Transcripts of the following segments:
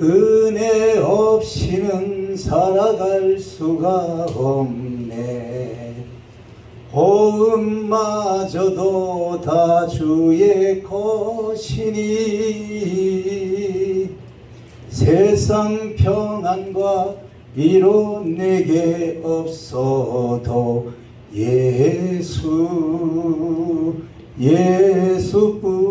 은혜 없이는 살아갈 수가 없네. 호흡마저도 다 주의 것이니 세상 평안과 위로 내게 없어도 예수 예수뿐이네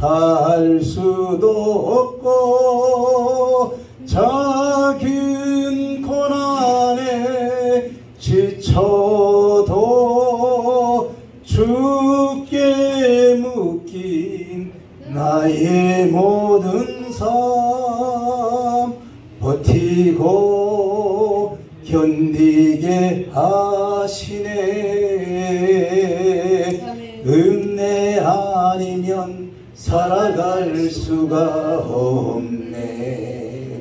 할 수도 없고 작은 고난에 지쳐도 주께 묶인 나의 모든 삶 버티고 견디게 하시네. 은혜 아니면 살아갈 수가 없네.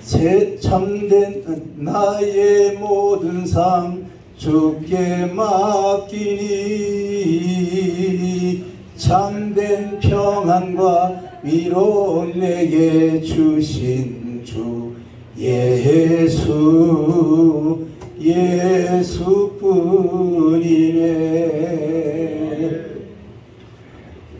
새 참된 나의 모든 삶 주께 맡기니 참된 평안과 위로 내게 주신 주 예수 예수뿐이네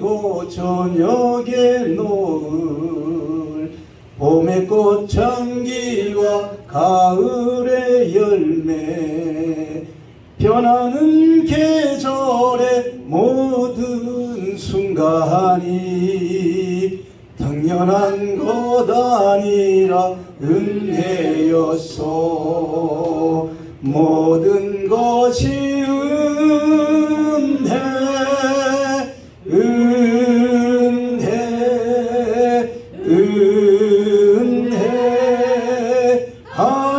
고 저녁에 노을 봄의 꽃향기와 가을의 열매 변하는 계절의 모든 순간이 당연한 것 아니라 은혜였소. 모든 것이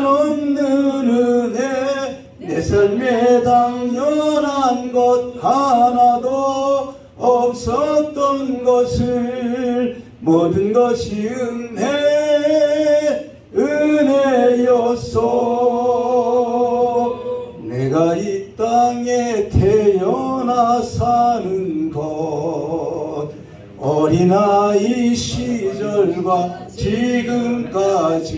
없는 은혜 내 삶에 당연한 것 하나도 없었던 것을 모든 것이 은혜 은혜였소. 내가 이 땅에 태어나 사는 것 어린아이 시절과 지금까지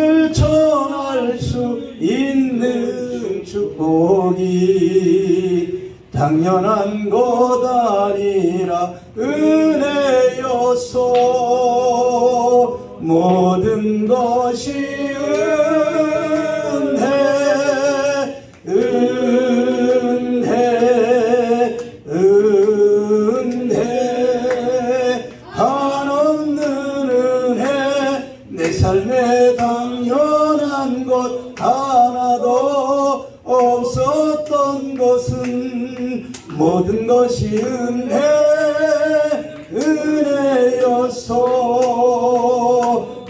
복이 당연한 것 아니라 은혜였소 모든 것이 은혜 은혜 은혜. 한없는 은혜 내 삶에 당연한 것 하나도 없었던 것은 모든 것이 은혜 은혜였소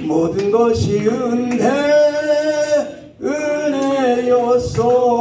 모든 것이 은혜 은혜였소